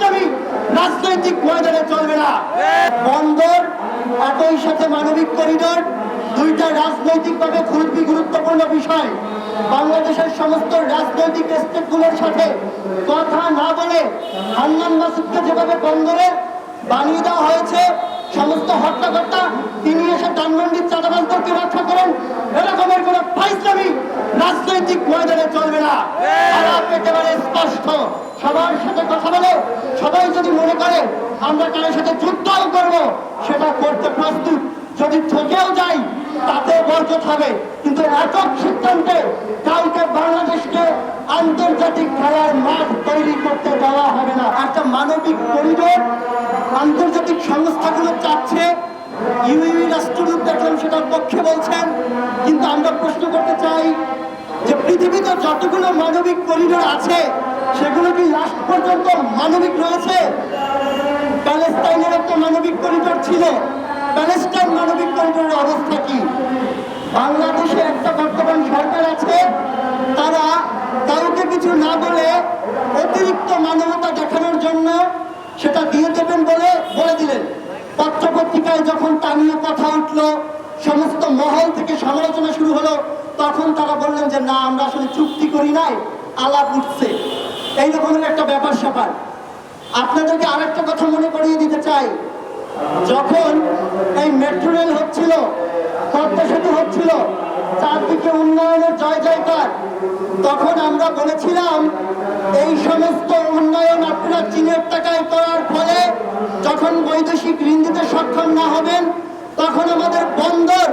ফাইসলামি রাজনৈতিক ময়দানে চলবে না। বন্দর, একই সাথে মানবিক করিডোর, দুইটা রাজনৈতিকভাবে খুবই গুরুত্বপূর্ণ বিষয়। বাংলাদেশের সমস্ত রাজনৈতিক স্টেটগুলোর সাথে কথা না বলে হান্নান মাসুদকে যেভাবে বন্দরে বানিয়ে দেওয়া হয়েছে, সমস্ত হত্যাকর্তা তিনি এসে ধানমন্ডির চাঁদাবাজদেরকে রক্ষা করেন এরকমের কোন ফাইসলামি রাজনৈতিক ময়দানে চলবে না। খারাপ একেবারে স্পষ্ট। সবার সাথে কথা বলে, সবাই যদি মনে করে আমরা কারোর সাথে যুদ্ধও করব, সেটা করতে প্রস্তুত। যদি ঠকেও যাই, তাতে বরকত হবে। কিন্তু একক সিদ্ধান্তে কাউকে বাংলাদেশকে আন্তর্জাতিক খেলার মাঠ তৈরি করতে দেওয়া হবে না। একটা মানবিক করিডোর, আন্তর্জাতিক সংস্থাগুলো চাচ্ছে। ইউইউ রাষ্ট্রদূত দেখলাম সেটার পক্ষে বলছেন যতগুলো মানবিক করিডোর আছে সেগুলো কি লাস্ট পর্যন্ত মানবিক রয়েছে। প্যালেস্তাইনের একটা মানবিক করিডোর ছিল। প্যালেস্টাইন মানবিক করিডোরের অবস্থা কি? বাংলাদেশে একটা বর্তমান সরকার আছে, তারা কাউকে কিছু না বলে অতিরিক্ত মানবতা দেখানোর জন্য সেটা দিয়ে দেবেন বলে বলে দিলেন। পত্রপত্রিকায় যখন তা নিয়ে কথা উঠল, সমস্ত মহল থেকে সমালোচনা শুরু হলো। তখন তারা বললেন যে, না, আমরা আসলে চুক্তি করি নাই, আলাপ উঠছে। এই রকমের একটা ব্যাপার স্যাপার। আপনাদেরকে আরেকটা কথা মনে করিয়ে দিতে চাই। যখন এই মেট্রো রেল হচ্ছিল, পদ্মা সেতু হচ্ছিল, চারদিকে উন্নয়নের জয় জয়কার, তখন আমরা বলেছিলাম, এই সমস্ত উন্নয়ন আপনারা চীনের টাকায় করার ফলে যখন বৈদেশিক ঋণ দিতে সক্ষম না হবেন, তখন আমাদের বন্দর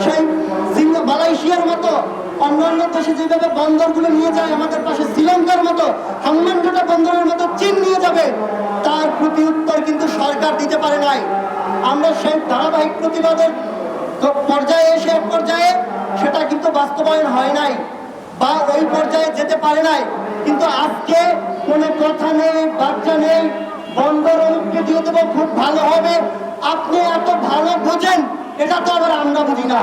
সেই সিঙ্গ- মালয়েশিয়ার মতো অন্যান্য দেশে যেভাবে বন্দরগুলো নিয়ে যায়, আমাদের পাশে শ্রীলঙ্কার মতো হাম্মানঘাটা বন্দরের মতো চীন নিয়ে যাবে, তার প্রতি উত্তর কিন্তু সরকার দিতে পারে নাই। আমরা সেই ধারাবাহিক প্রতিবাদের পর্যায়ে এসে এক পর্যায়ে সেটা কিন্তু বাস্তবায়ন হয় নাই বা ওই পর্যায়ে যেতে পারে নাই। কিন্তু আজকে কোনো কথা নেই বাচ্চা নেই, বন্দর অনুপকে দিয়ে দেবো, খুব ভালো হবে। আপনি এত ভালো বোঝেন, এটা তো আবার আমরা বুঝি না।